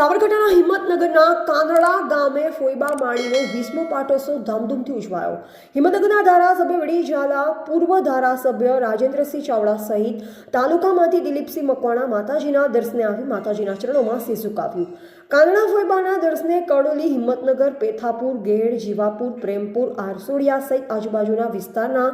સાબરકાંઠાના હિંમતનગરના કાંદળા ગામે ફોઈબા માળીનો વીસમો પાટોત્સવ ધામધૂમથી ઉજવાયો. હિંમતનગરના ધારાસભ્ય વડી ઝાલા, પૂર્વ ધારાસભ્ય રાજેન્દ્રસિંહ ચાવડા સહિત તાલુકામાંથી દિલીપસિંહ મકવાણા, માતાજીના દર્શને આવી માતાજીના ચરણોમાં શીશ ઝુકાવ્યું કાંદળા ફોઈબાના દર્શને કડોલી હિંમતનગર, પેથાપુર, ગેડ, જીવાપુર, પ્રેમપુર, આરસોડિયા સહિત આજુબાજુના વિસ્તારના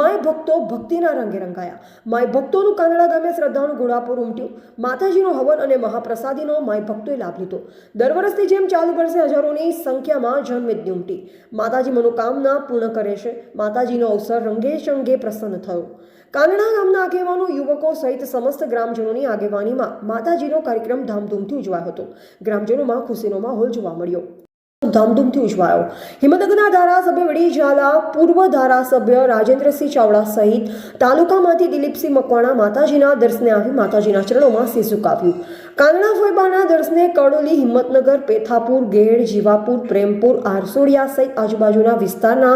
માય ભક્તો ભક્તિના રંગે રંગાયા. માય ભક્તોનું કાંદળા ગામે શ્રદ્ધાનું ઘોડાપુર ઉમટ્યું. માતાજીનો હવન અને મહાપ્રસાદીનો માય ભક્તોએ લાભ લીધો દર વર્ષની જેમ ચાલુ વર્ષે હજારોની સંખ્યામાં જનમેદની ઉમટી માતાજી મનોકામના પૂર્ણ કરે છે. માતાજીનો અવસર રંગે ચંગે પ્રસન્ન થયો. કાનડા ગામના આગેવાનો, યુવકો સહિત સમસ્ત ગ્રામજનોની આગેવાનીમાં માતાજીનો કાર્યક્રમ ધામધૂમથી ઉજવાયો હતો. ગ્રામજનોમાં ખુશીનો માહોલ જોવા મળ્યો. ધામધૂમથી ઉજવાયો. હિંમતનગરના ધારાસભ્ય વડી ઝાલા, પૂર્વ ધારાસભ્ય રાજેન્દ્રસિંહ ચાવડા સહિત તાલુકામાંથી દિલીપસિંહ મકવાણા માતાજીના દર્શને આવી માતાજીના ચરણોમાં શીશ ઝુકાવ્યું કાંદળા ફોઈબાના દર્શને કડોલી, હિંમતનગર, પેથાપુર, ગેડ, જીવાપુર, પ્રેમપુર, આરસોડિયા સહિત આજુબાજુના વિસ્તારના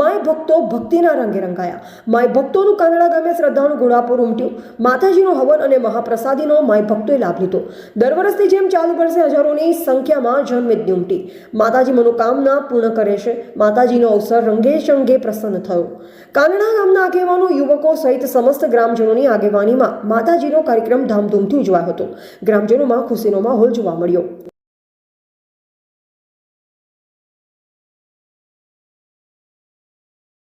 માય ભક્તો ભક્તિના રંગે રંગાયા. માય ભક્તોનું કાંદળા ગામે શ્રદ્ધાનું ઘોડાપુર ઉમટ્યું. માતાજીનો હવન અને મહાપ્રસાદીનો માય ભક્તોએ લાભ લીધો. દર વર્ષની જેમ ચાલુ વર્ષે હજારોની સંખ્યામાં જનમેદની ઉમટી. માતાજી મનોકામના પૂર્ણ કરે છે. માતાજીનો અવસર રંગે ચંગે પ્રસન્ન થયો. કાનડા ગામના આગેવાનો, યુવકો સહિત સમસ્ત ગ્રામજનોની આગેવાનીમાં માતાજીનો કાર્યક્રમ ધામધૂમથી ઉજવાયો હતો. ગ્રામજનોમાં ખુશીનો માહોલ જોવા મળ્યો.